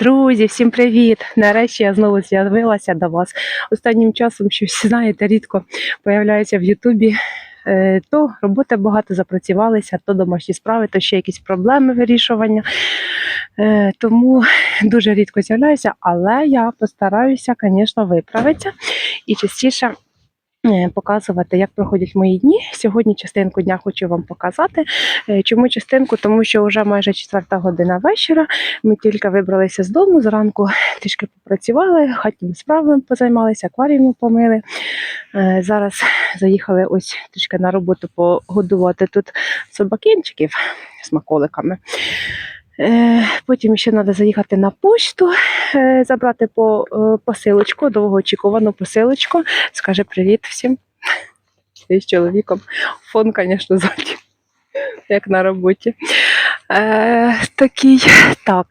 Друзі, всім привіт! Нарешті я знову з'явилася до вас. Останнім часом щось, знаєте, рідко появляється в Ютубі. Е, То роботи багато запрацювалися, то домашні справи, то ще якісь проблеми вирішування. Е, Тому дуже рідко з'являюся, але я постараюся, звісно, виправитися і частіше показувати, як проходять мої дні. Сьогодні частинку дня хочу вам показати. Е, Чому частинку? Тому що вже майже четверта година вечора. Ми тільки вибралися з дому. Зранку трішки попрацювали, хатніми справами позаймалися, акваріум помили. Е, Зараз заїхали ось трішки на роботу погодувати тут собакінчиків з маколиками. Е, Потім ще треба заїхати на пошту, е, забрати по е, посилочку, довгоочікувану посилочку. Скаже привіт всім. З чоловіком. Фон, звісно, ззаді, як на роботі. Е, такий, так,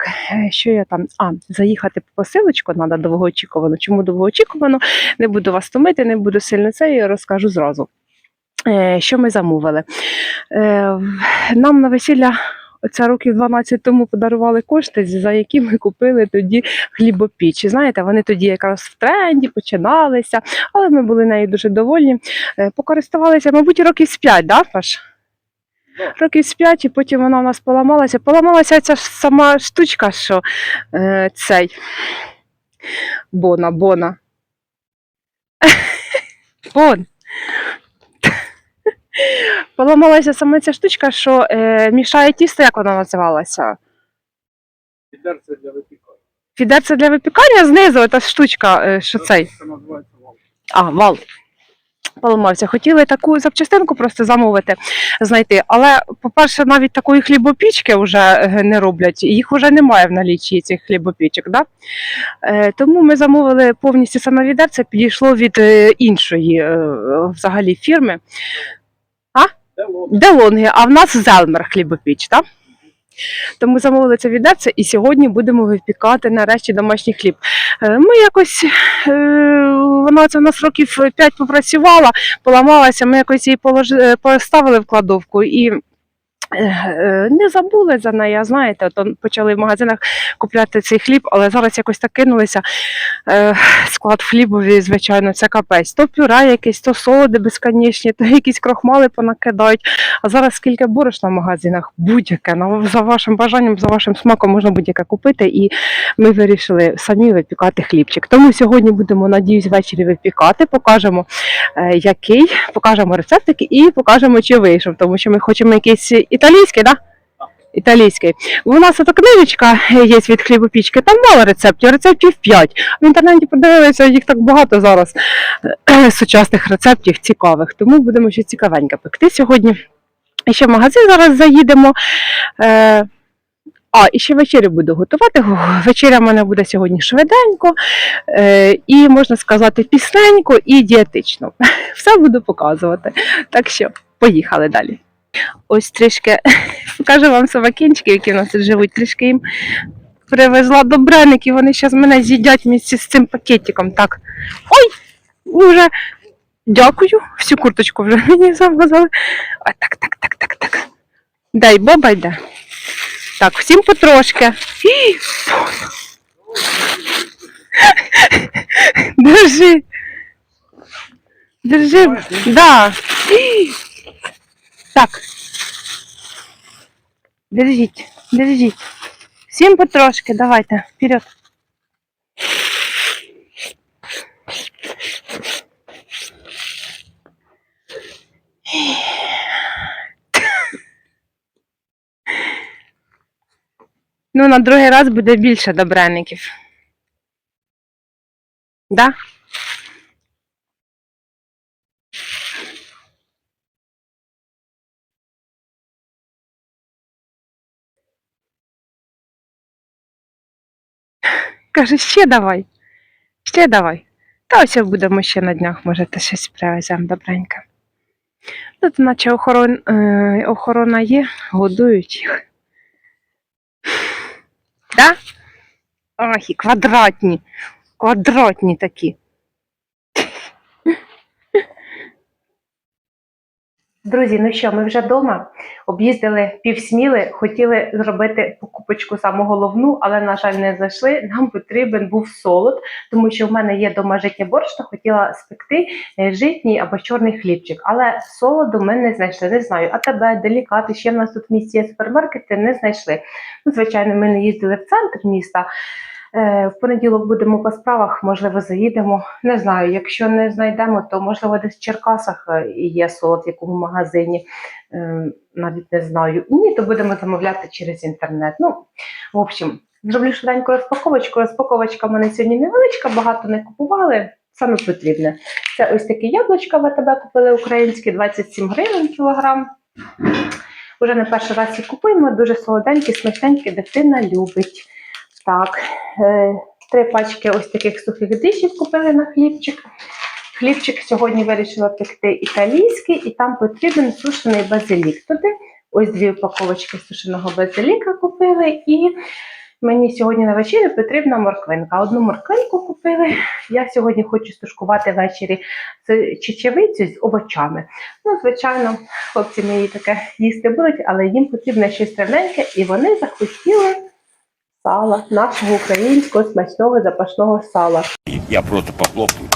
що я там? А, заїхати по посилочку треба довгоочікувано. Чому довгоочікувано? Не буду вас томити, не буду сильно це, я розкажу зразу. Що ми замовили? Нам на весілля. Це років 12 тому подарували кошти, за які ми купили тоді хлібопіч. Знаєте, вони тоді якраз в тренді починалися, але ми були нею дуже довольні. Е, Покористувалися, мабуть, років з 5, да, Паш? Років з 5, і потім вона у нас поламалася. Поламалася ця сама штучка, що е, цей Бона, Бона. Бон. Поламалася саме ця штучка, що е, мішає тісто, як вона називалася? Підерце для випікання. Фідерце для випікання знизу, та штучка, е, що цей. Це називається вал. А, вал. Поламався. Хотіли таку запчастинку просто замовити, знайти. Але, по-перше, навіть такої хлібопічки вже е, не роблять. Їх вже немає в налічі цих хлібопічок. Да? Е, тому ми замовили повністю саме відерце, підійшло від е, іншої е, взагалі фірми. Делонги, а в нас Зелмер хлібопіч, так? Тому замовили це відерце і сьогодні будемо випікати нарешті домашній хліб. Е, Ми якось, е, вона це у нас років 5 попрацювала, поламалася, ми якось її положи, е, поставили в кладовку і не забули за неї, знаєте, от почали в магазинах купляти цей хліб, але зараз якось так кинулися. Е, Склад хлібові, звичайно, це капець. То пюре якесь, то солоди безконечні, то якісь крохмали понакидають. А зараз скільки борошна в магазинах, будь-яке, за вашим бажанням, за вашим смаком можна будь-яке купити. І ми вирішили самі випікати хлібчик. Тому сьогодні будемо, надіюсь, ввечері випікати, покажемо е, який, покажемо рецептик і покажемо, чи вийшов, тому що ми хочемо якийсь італійський, так? Да? Італійський. У нас ото книжечка є від хлібопічки, там мало рецептів, рецептів 5. В інтернеті подивилися, їх так багато зараз е, сучасних рецептів цікавих, тому будемо ще цікавенько пекти сьогодні. І ще в магазин зараз заїдемо. Е, а, і ще вечерю буду готувати. Го- Вечеря в мене буде сьогодні швиденько, е, і можна сказати, пісненько і дієтично. Все буду показувати. Так що, поїхали далі. Ось трішки покажу вам собакінчики, які в нас тут живуть, трішки їм привезла до бреників, вони зараз мене з'їдять місці з цим пакетиком. Так. Ой! Уже дякую, всю курточку вже мені замазали. А так, так, так, так, так. Дай боба йде. Так, всім потрошки. Держи. Держи. Да. Так. Держіть, держіть. Всім потрошки, давайте, вперед. Ну, на другий раз буде більше добреників. Да? Каже, ще давай. Ще давай. Та ось будемо ще на днях, може, та щось привеземо добреньке. Тут, наче охорон, е, охорона є, годують їх. Да? Ах, і квадратні. Квадратні такі. Друзі, ну що, ми вже вдома об'їздили півсміли, хотіли зробити покупочку саму головну, але, на жаль, не зайшли. Нам потрібен був солод, тому що в мене є дома житнє борошно, хотіла спекти е, житній або чорний хлібчик. Але солоду ми не знайшли. Не знаю, а тебе делікати, ще в нас тут в місті є супермаркети, не знайшли. Ну, звичайно, ми не їздили в центр міста. Е, В понеділок будемо по справах, можливо, заїдемо. Не знаю, якщо не знайдемо, то можливо десь в Черкасах е, є солод, в якому магазині. Е, Навіть не знаю. Ні, то будемо замовляти через інтернет. Ну, в общем, зроблю швиденьку розпаковочку. Розпаковочка в мене сьогодні невеличка, багато не купували. Саме потрібне. Це ось такі яблучка в АТБ купили українські, 27 гривень кілограм. Уже не перший раз їх купуємо, дуже солоденькі, смачненькі, дитина любить. Так, е, три пачки ось таких сухих дишів купили на хлібчик. Хлібчик сьогодні вирішила пекти італійський, і там потрібен сушений базилік. Туди ось дві упаковочки сушеного базиліка купили. І мені сьогодні на вечерю потрібна морквинка. Одну морквинку купили. Я сьогодні хочу стушкувати ввечері чечевицю з овочами. Ну, звичайно, хлопці мої таке їсти будуть, але їм потрібно щось травненьке, і вони захотіли сала, нашого українського смачного запашного сала. Я просто похлопаю.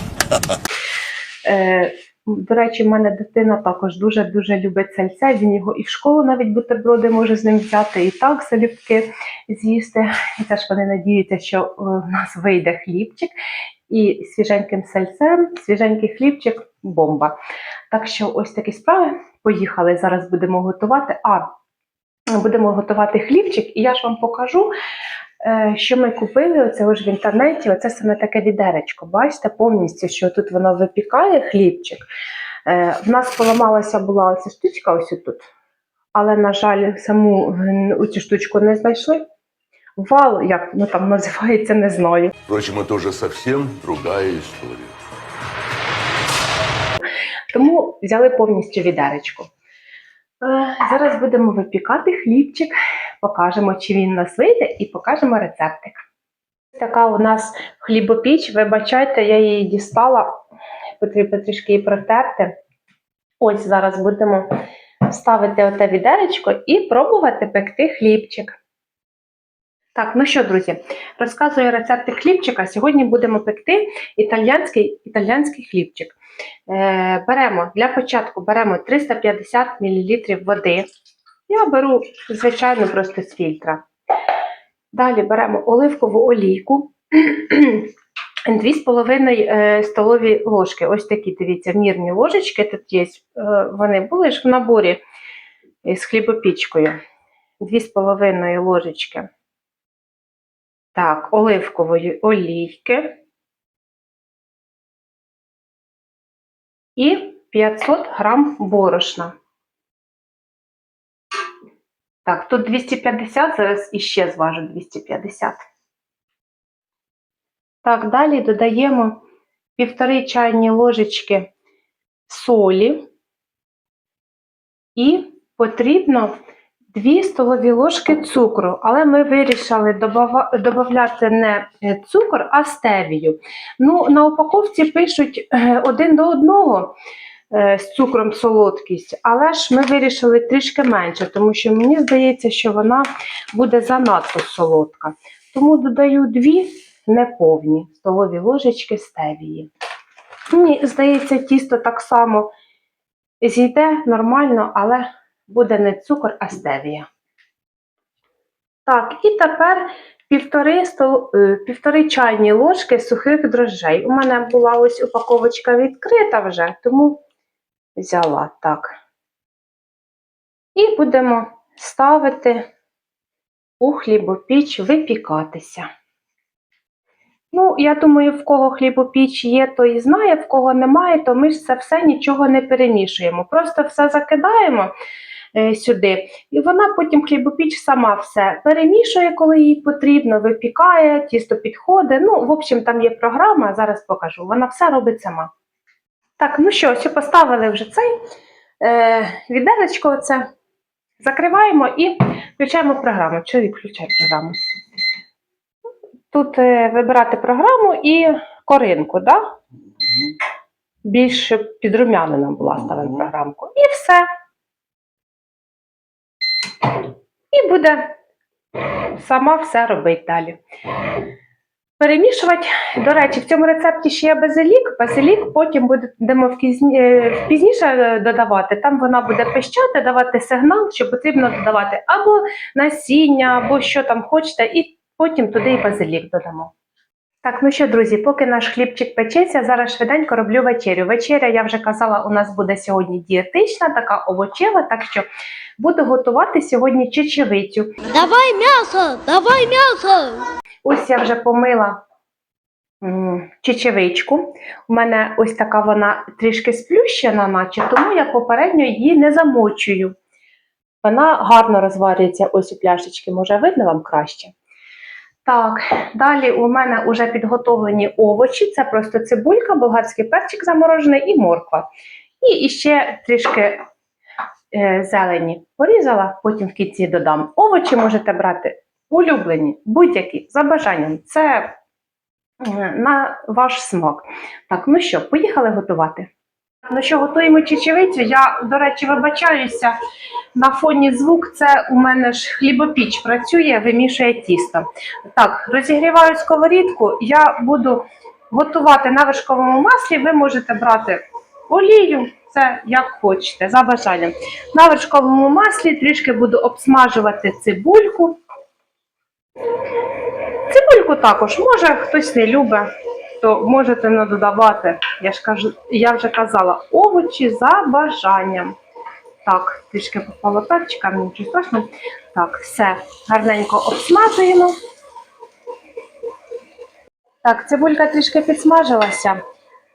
Е, до речі, в мене дитина також дуже-дуже любить сальце. Він його і в школу навіть бутерброди може з ним взяти, і так залюбки з'їсти. І теж вони надіються, що е, в нас вийде хлібчик. І свіженьким сальцем, свіженький хлібчик бомба. Так що ось такі справи. Поїхали. Зараз будемо готувати. А будемо готувати хлібчик, і я ж вам покажу, що ми купили. Оце ось в інтернеті. Оце саме таке відеречко. Бачите, повністю, що тут воно випікає хлібчик. Е, В нас поламалася була оця штучка, ось тут. Але, на жаль, саму цю штучку не знайшли. Вал, як воно там називається, не знаю. Впрочем, это уже совсем другая история. Тому взяли повністю відеречко. Е, Зараз будемо випікати хлібчик, покажемо, чи він у нас вийде, і покажемо рецептик. Така у нас хлібопіч. Вибачайте, я її дістала, потрібно трішки її протерти. Ось зараз будемо ставити оте відеречко і пробувати пекти хлібчик. Так, ну що, друзі, розказую рецептик хлібчика. Сьогодні будемо пекти італьянський, італьянський хлібчик. Е, беремо для початку беремо 350 мл води. Я беру, звичайно, просто з фільтра. Далі беремо оливкову олійку. 2,5 е, столові ложки. Ось такі, дивіться, мірні ложечки тут є. Е, Вони були ж в наборі з хлібопічкою. 2,5 ложечки. Так, оливкової олійки. і 500 грам борошна. Так, тут 250, зараз іще зважу 250. Так, далі додаємо півтори чайні ложечки солі і потрібно 2 столові ложки цукру, але ми вирішили додати не е, цукор, а стевію. Ну, на упаковці пишуть е, один до одного з цукром солодкість, але ж ми вирішили трішки менше, тому що мені здається, що вона буде занадто солодка. Тому додаю дві неповні столові ложечки стевії. Мені здається, тісто так само зійде нормально, але буде не цукор, а стевія. Так, і тепер півтори, стол, е, півтори чайні ложки сухих дрожжей. У мене була ось упаковочка відкрита вже, тому взяла так. І будемо ставити у хлібопіч випікатися. Ну, я думаю, в кого хлібопіч є, то і знає, в кого немає, то ми ж це все нічого не перемішуємо. Просто все закидаємо е, сюди, і вона потім хлібопіч сама все перемішує, коли їй потрібно, випікає, тісто підходить. Ну, в общем, там є програма, зараз покажу. Вона все робить сама. Так, ну що, ось поставили вже цей е, відеречко, оце. Закриваємо і включаємо програму. Чоловік, включай програму. Тут е, вибирати програму і коринку, да? більш підрумянена була ставимо програмку. І все. І буде сама все робити далі. Перемішувати. До речі, в цьому рецепті ще є базилік. Базилік потім будемо е, пізніше е, додавати. Там вона буде пищати, давати сигнал, що потрібно додавати або насіння, або що там хочете, і потім туди і базилік додамо. Так, ну що, друзі, поки наш хлібчик печеться, зараз швиденько роблю вечерю. Вечеря, я вже казала, у нас буде сьогодні дієтична, така овочева, так що буду готувати сьогодні чечевицю. Давай мясо, давай мясо. Ось я вже помила чечевичку. У мене ось така вона трішки сплющена, наче, тому я попередньо її не замочую. Вона гарно розварюється ось у пляшечки, може видно вам краще. Так, далі у мене вже підготовлені овочі. Це просто цибулька, болгарський перчик заморожений і морква. І ще трішки е, зелені порізала, потім в кінці додам. Овочі можете брати улюблені, будь-які, за бажанням. Це е, на ваш смак. Так, ну що, поїхали готувати. Ну що, готуємо чечевицю. Я, до речі, вибачаюся. На фоні звук це у мене ж хлібопіч працює, вимішує тісто. Так, розігріваю сковорідку. Я буду готувати на вершковому маслі. Ви можете брати олію, це як хочете, за бажанням. На вершковому маслі трішки буду обсмажувати цибульку. Цибульку також може, хтось не любить, то можете не додавати. Я ж кажу, я вже казала, овочі за бажанням. Так, трішки попало перчика, нічого страшного. Так, все, гарненько обсмажуємо. Так, цибулька трішки підсмажилася.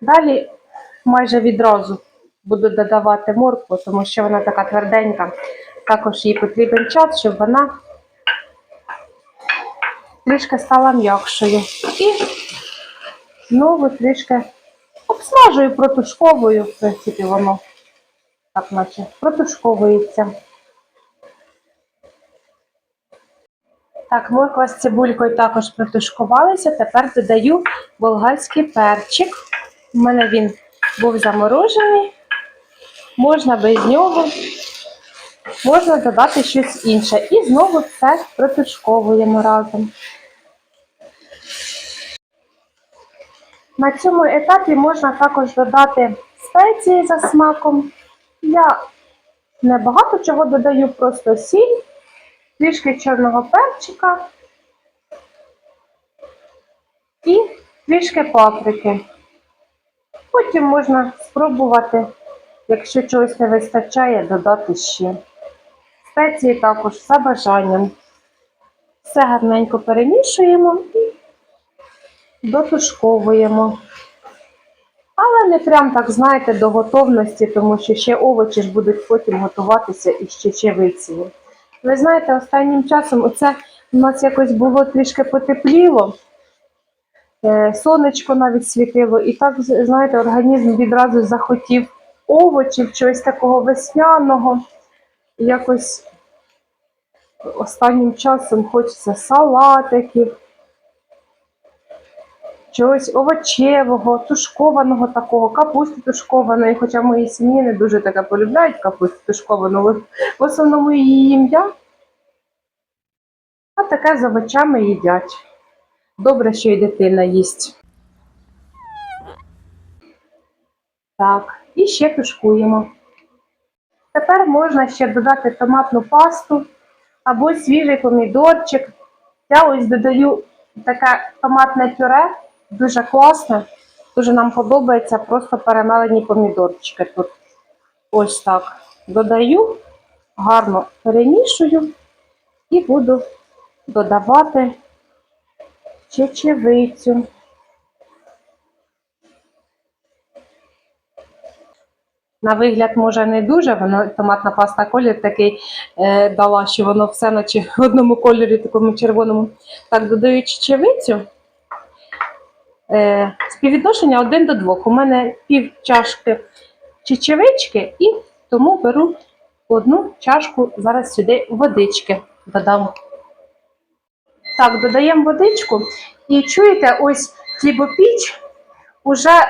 Далі майже відразу буду додавати моркву, тому що вона така тверденька. Також їй потрібен час, щоб вона трішки стала м'якшою. І знову трішки обсмажую протушковою, в принципі, воно так наче протушковується. Так, морква з цибулькою також протушкувалися. Тепер додаю болгарський перчик. У мене він був заморожений. Можна без нього, можна додати щось інше. І знову це протушковуємо разом. На цьому етапі можна також додати спеції за смаком. Я небагато чого додаю, просто сіль, трішки чорного перчика і трішки паприки. Потім можна спробувати, якщо чогось не вистачає, додати ще. Спеції також за бажанням. Все гарненько перемішуємо дотушковуємо. Але не прям так, знаєте, до готовності, тому що ще овочі ж будуть потім готуватися і ще чечевицею. Ви знаєте, останнім часом оце у нас якось було трішки потепліло, е, сонечко навіть світило, і так, знаєте, організм відразу захотів овочів, чогось такого весняного. Якось останнім часом хочеться салатиків чогось овочевого, тушкованого такого, капусти тушкованої, хоча мої сім'ї не дуже таке полюбляють капусту тушковану, але в основному її їм я. А таке з овочами їдять. Добре, що і дитина їсть. Так, і ще тушкуємо. Тепер можна ще додати томатну пасту або свіжий помідорчик. Я ось додаю таке томатне пюре, дуже класне, дуже нам подобається просто перемелені помідорчики тут. Ось так. Додаю, гарно перемішую і буду додавати чечевицю. На вигляд, може, не дуже, воно томатна паста колір такий е, дала, що воно все наче в одному кольорі, такому червоному. Так, додаю чечевицю. Е, співвідношення 1 до 2. У мене пів чашки чечевички, і тому беру одну чашку зараз сюди водички додам. Так, додаємо водичку. І чуєте, ось хлібопіч уже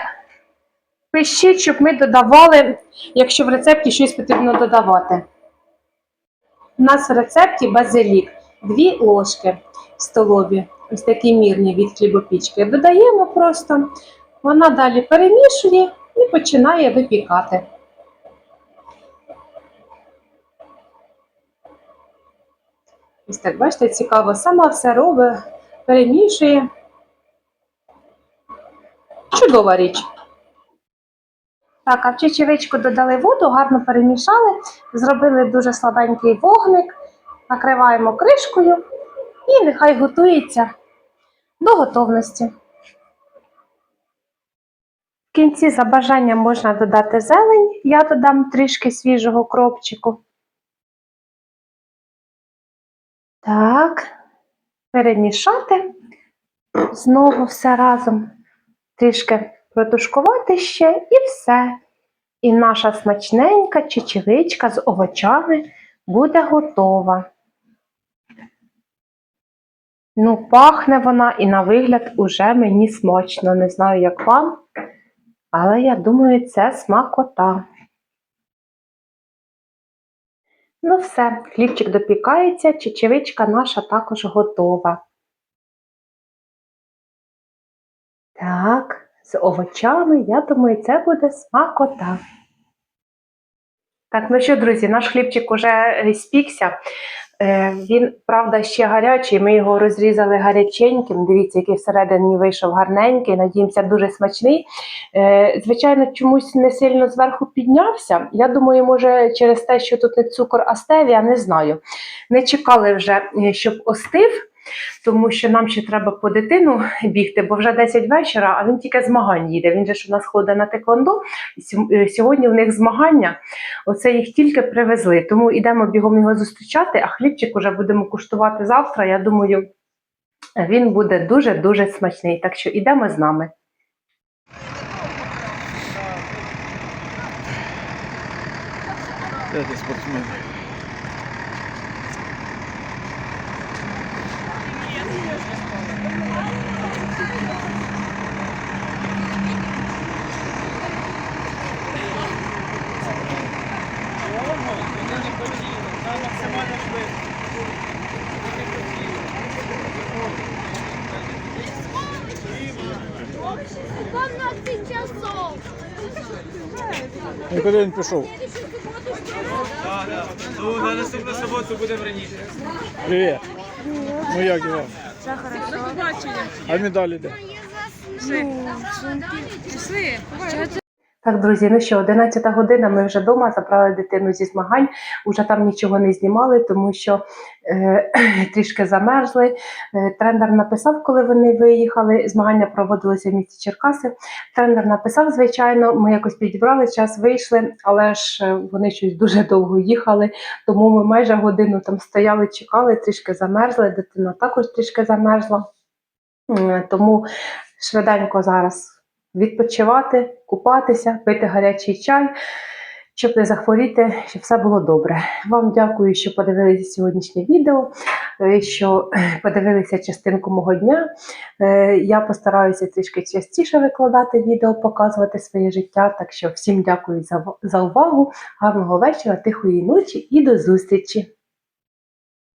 Пишіть, щоб ми додавали, якщо в рецепті щось потрібно додавати. У нас в рецепті базилік. Дві ложки столові, ось такі мірні від хлібопічки. Додаємо просто, вона далі перемішує і починає випікати. Ось так, бачите, цікаво, сама все робить, перемішує. Чудова річ. Так, а в чечевичку додали воду, гарно перемішали, зробили дуже слабенький вогник, накриваємо кришкою і нехай готується до готовності. В кінці за бажанням можна додати зелень, я додам трішки свіжого кропчику. Так, перемішати. Знову все разом трішки протушкувати ще і все. І наша смачненька чечевичка з овочами буде готова. Ну, пахне вона і на вигляд уже мені смачно. Не знаю, як вам, але я думаю, це смакота. Ну все, хлібчик допікається, чечевичка наша також готова. Так, з овочами, я думаю, це буде смакота. Так, ну що, друзі, наш хлібчик уже спікся. Е, Він, правда, ще гарячий. Ми його розрізали гаряченьким. Дивіться, який всередині вийшов гарненький. Надіємося, дуже смачний. Е, Звичайно, чомусь не сильно зверху піднявся. Я думаю, може, через те, що тут не цукор, а стевія, не знаю. Не чекали вже, е, щоб остив тому що нам ще треба по дитину бігти, бо вже 10 вечора, а він тільки змагань їде. Він же ж у нас ходить на теквондо. е, Сьогодні у них змагання. Оце їх тільки привезли. Тому йдемо бігом його зустрічати, а хлібчик уже будемо куштувати завтра. Я думаю, він буде дуже-дуже смачний. Так що йдемо з нами. Де спортсмен? Часов. Куди він пішов? Ну, на наступну суботу будемо раніше. Привіт. Ну як Іван? А медалі де? Так, друзі, ну що, 11 година, ми вже вдома забрали дитину зі змагань, уже там нічого не знімали, тому що е, трішки замерзли. Е, тренер написав, коли вони виїхали. Змагання проводилися в місті Черкаси. Тренер написав, звичайно, ми якось підібрали час, вийшли, але ж е, вони щось дуже довго їхали, тому ми майже годину там стояли, чекали, трішки замерзли. Дитина також трішки замерзла. М, Тому швиденько зараз відпочивати, купатися, пити гарячий чай, щоб не захворіти, щоб все було добре. Вам дякую, що подивилися сьогоднішнє відео, е, що е, подивилися частинку мого дня. Е, Я постараюся трішки частіше викладати відео, показувати своє життя. Так що всім дякую за, за увагу, гарного вечора, тихої ночі і до зустрічі!